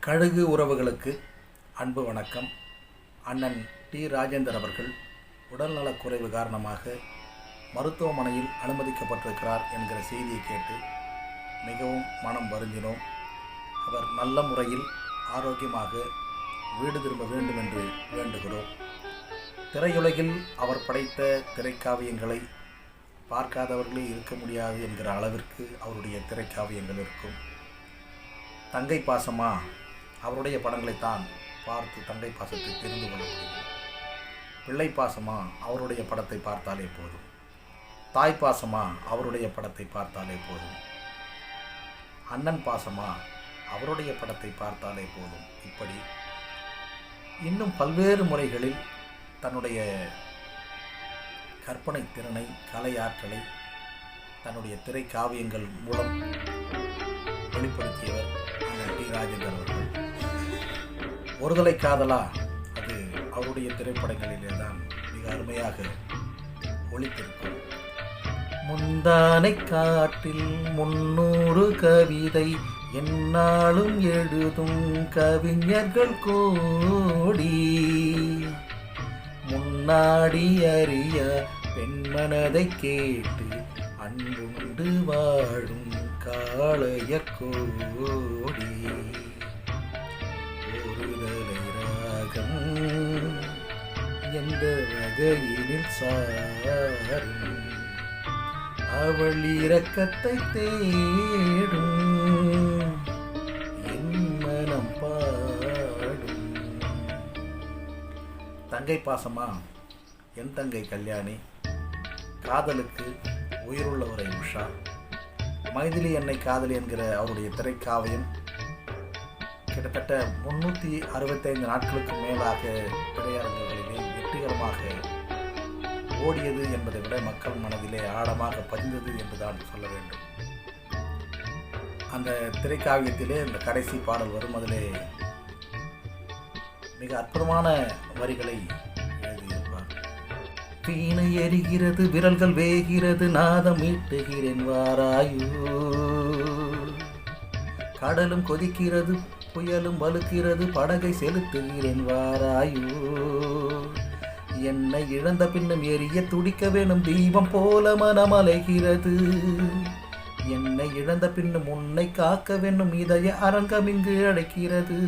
கழுகு உறவுகளுக்கு அன்பு வணக்கம். அண்ணன் டி. ராஜேந்தர் அவர்கள் உடல்நலக் குறைவு காரணமாக மருத்துவமனையில் அனுமதிக்கப்பட்டிருக்கிறார் என்கிற செய்தியை கேட்டு மிகவும் மனம் வருந்தினோம். அவர் நல்ல முறையில் ஆரோக்கியமாக வீடு திரும்ப வேண்டும் என்று வேண்டுகிறோம். திரையுலகில் அவர் படைத்த திரைக்காவியங்களை பார்க்காதவர்களே இருக்க முடியாது என்கிற அளவிற்கு அவருடைய திரைக்காவியங்கள் இருக்கும். தங்கை பாசமா? அவருடைய படங்களைத்தான் பார்த்து தங்கை பாசத்தை தெரிந்து கொள்ள முடியும். பிள்ளை பாசமா அவருடைய படத்தை பார்த்தாலே போதும். தாய் பாசமா அவருடைய படத்தை பார்த்தாலே போதும். அண்ணன் பாசமா அவருடைய படத்தை பார்த்தாலே போதும். இப்படி இன்னும் பல்வேறு முறைகளில் தன்னுடைய கற்பனை திறனை கலை ஆற்றலை தன்னுடைய திரை காவியங்கள் மூலம் வெளிப்படுத்தியவர் டி. ராஜேந்தர் அவர்கள். ஒருதலை காதலா? அது அவருடைய திரைப்படங்களிலே தான் மிக அருமையாக ஒழித்திருக்கும் முந்தானை காட்டில் முன்னூறு கவிதை என்னாலும் எழுதும் கவிஞர்கள் கோடி. முன்னாடி அறிய பெண்மனதை கேட்டு அன்புண்டு வாழும் காளைய கோடி. ஒருதலை ராகம் எந்த வகையினில் சாரும்? அவள் இரக்கத்தை தேடும். என் மனம் பாடும். தங்கை பாசமா? என் தங்கை கல்யாணி. காதலுக்கு உயிருள்ளவரை உஷா. மைதிலி என்னை காதலி என்கிற அவருடைய திரைக்காவியம் கிட்டத்தட்ட முன்னூற்றி அறுபத்தைந்து நாட்களுக்கு மேலாக திரையரங்குகளிலே வெற்றிகரமாக ஓடியது என்பதை விட மக்கள் மனதிலே ஆழமாக பதிந்தது என்றுதான் சொல்ல வேண்டும். அந்த திரைக்காவியத்திலே இந்த கடைசி பாடல் வரும். அதிலே மிக அற்புதமான வரிகளை எழுதியிருப்பார். தீனு எரிகிறது விரல்கள் வேகிறது நாதம் ஈட்டுகிறேன் வாராயு. கடலும் கொதிக்கிறது புயலும் வலுக்கிறது படகை செலுத்துகிறேன் வாராயோ. என்னை இழந்த பின்னும் எரிய துடிக்க வேணும் தீபம் போல மனம் அலைகிறது என்னை இழந்த பின்னும் உன்னை காக்க வேண்டும் இதய அரங்கம் இங்கு அழைக்கிறது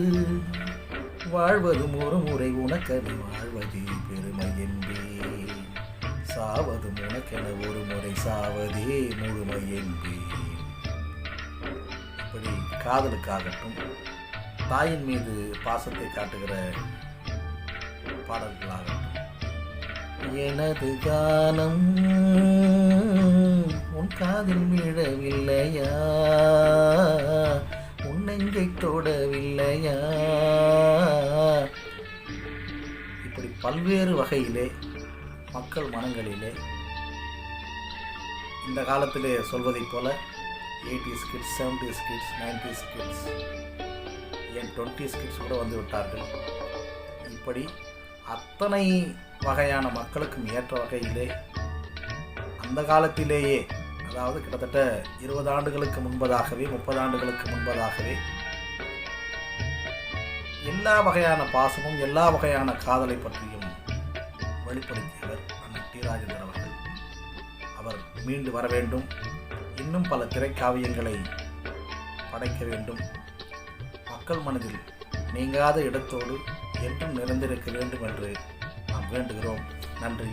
வாழ்வதும் ஒரு முறை உனக்கது வாழ்வதே பெருமை என்பே சாவதும் உனக்கென ஒரு முறை சாவதே முழுமை என்பே இப்படி காதலுக்காகட்டும் தாயின் மீது பாசத்தை காட்டுகிற பாடல்களாகட்டும். எனது கானம் உன் காதில் விழவில்லையா? உன் நெஞ்சை தொடவில்லையா? இப்படி பல்வேறு வகையிலே மக்கள் மனங்களிலே இந்த காலத்திலே சொல்வதைப் போல eighties kids seventies kids nineties kids ஏன் டுவெண்ட்டிஸ் கிட்ஸ் கூட வந்து விட்டார்கள். இப்படி அத்தனை வகையான மக்களுக்கும் ஏற்ற வகையிலே அந்த காலத்திலேயே அதாவது கிட்டத்தட்ட இருபது ஆண்டுகளுக்கு முன்பதாகவே முப்பது ஆண்டுகளுக்கு முன்பதாகவே எல்லா வகையான பாசமும் எல்லா வகையான காதலை பற்றியும் வெளிப்படுத்தியவர் அண்ணன் டி ராஜேந்திரன் அவர்கள். அவர் மீண்டு வர வேண்டும். இன்னும் பல திரைக்காவியங்களை படைக்க வேண்டும். மக்கள் மனதில் நீங்காத இடத்தோடு என்றும் நிறைந்திருக்க வேண்டும் என்று நாம் வேண்டுகிறோம். நன்றி.